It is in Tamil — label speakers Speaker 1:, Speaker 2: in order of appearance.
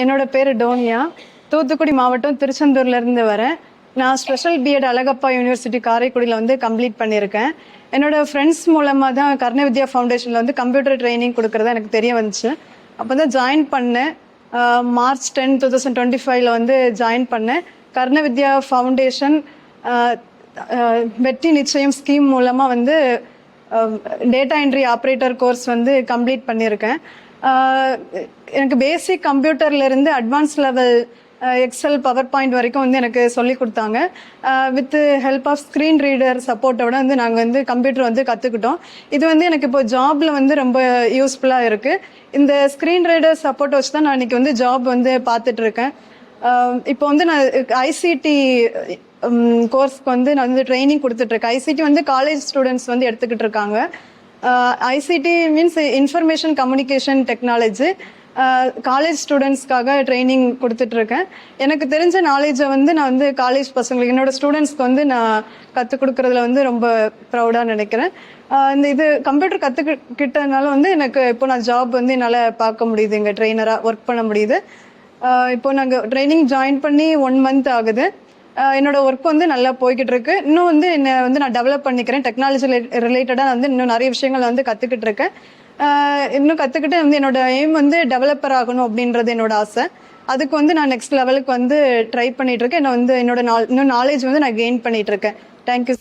Speaker 1: என்னோட பேர் டோனியா. தூத்துக்குடி மாவட்டம் திருச்செந்தூர்ல இருந்து வரேன். நான் ஸ்பெஷல் பிஎட் அழகப்பா யூனிவர்சிட்டி காரைக்குடியில் வந்து கம்ப்ளீட் பண்ணியிருக்கேன். என்னோட ஃப்ரெண்ட்ஸ் மூலமாக தான் கர்ண வித்யா ஃபவுண்டேஷனில் வந்து கம்ப்யூட்டர் ட்ரைனிங் கொடுக்குறதா எனக்கு தெரிய வந்துச்சு. அப்போ தான் ஜாயின் பண்ணேன். March ten two thousand twenty ஃபைவ்ல வந்து ஜாயின் பண்ணேன். கர்ண வித்யா ஃபவுண்டேஷன் வெற்றி நிச்சயம் ஸ்கீம் மூலமாக வந்து டேட்டா என்ட்ரி ஆப்ரேட்டர் கோர்ஸ் வந்து கம்ப்ளீட் பண்ணியிருக்கேன். எனக்கு பேசிக் கம்ப்யூட்டர்லேருந்து advance level XL power point வரைக்கும் வந்து எனக்கு சொல்லி கொடுத்தாங்க. With help of screen reader சப்போர்ட்டோட வந்து நாங்கள் வந்து கம்ப்யூட்டர் வந்து கற்றுக்கிட்டோம் இது வந்து எனக்கு இப்போ ஜாப்ல வந்து ரொம்ப யூஸ்ஃபுல்லாக இருக்குது இந்த ஸ்க்ரீன் ரீடர் சப்போர்ட் வச்சு தான் நான் இன்னைக்கு வந்து ஜாப் வந்து பார்த்துட்டு இருக்கேன். இப்போ வந்து நான் ஐசிடி கோர்ஸ்க்கு வந்து நான் வந்து ட்ரைனிங் கொடுத்துட்ருக்கேன் ஐசிடி வந்து காலேஜ் ஸ்டூடெண்ட்ஸ் வந்து எடுத்துக்கிட்டு இருக்காங்க. ICT means information communication technology college ஸ்டூடெண்ட்ஸ்க்காக training கொடுத்துட்டு இருக்கேன் எனக்கு தெரிஞ்ச நாலேஜை வந்து நான் வந்து காலேஜ் பசங்களுக்கு என்னோட ஸ்டூடெண்ட்ஸ்க்கு வந்து நான் கற்றுக் கொடுக்கறதுல வந்து ரொம்ப ப்ரௌடாக நினைக்கிறேன். Uh, இந்த இது கம்ப்யூட்டர் கற்றுக்கிட்டதுனால வந்து எனக்கு இப்போ நான் ஜாப் வந்து என்னால் பார்க்க முடியுது இங்கே ட்ரெயினராக ஒர்க் பண்ண முடியுது. Uh, இப்போ நாங்கள் ட்ரைனிங் ஜாயின் பண்ணி ஒன் மந்த் ஆகுது. என்னோட ஒர்க் வந்து நல்லா போய்கிட்டு இருக்கு இன்னும் வந்து என்னை வந்து நான் டெவலப் பண்ணிக்கிறேன். டெக்னாலஜி ரிலேட்டடாக வந்து இன்னும் நிறைய விஷயங்கள் வந்து கற்றுக்கிட்டு இருக்கேன் இன்னும் கற்றுக்கிட்டு வந்து என்னோட எய்ம் வந்து டெவலப்பர் ஆகணும் அப்படின்றது என்னோட ஆசை. அதுக்கு வந்து நான் நெக்ஸ்ட் லெவலுக்கு வந்து ட்ரை பண்ணிட்டு இருக்கேன் என்ன வந்து என்னோட நாள் இன்னும் நாலேஜ் வந்து நான் கெயின் பண்ணிட்டு இருக்கேன் தேங்க்யூ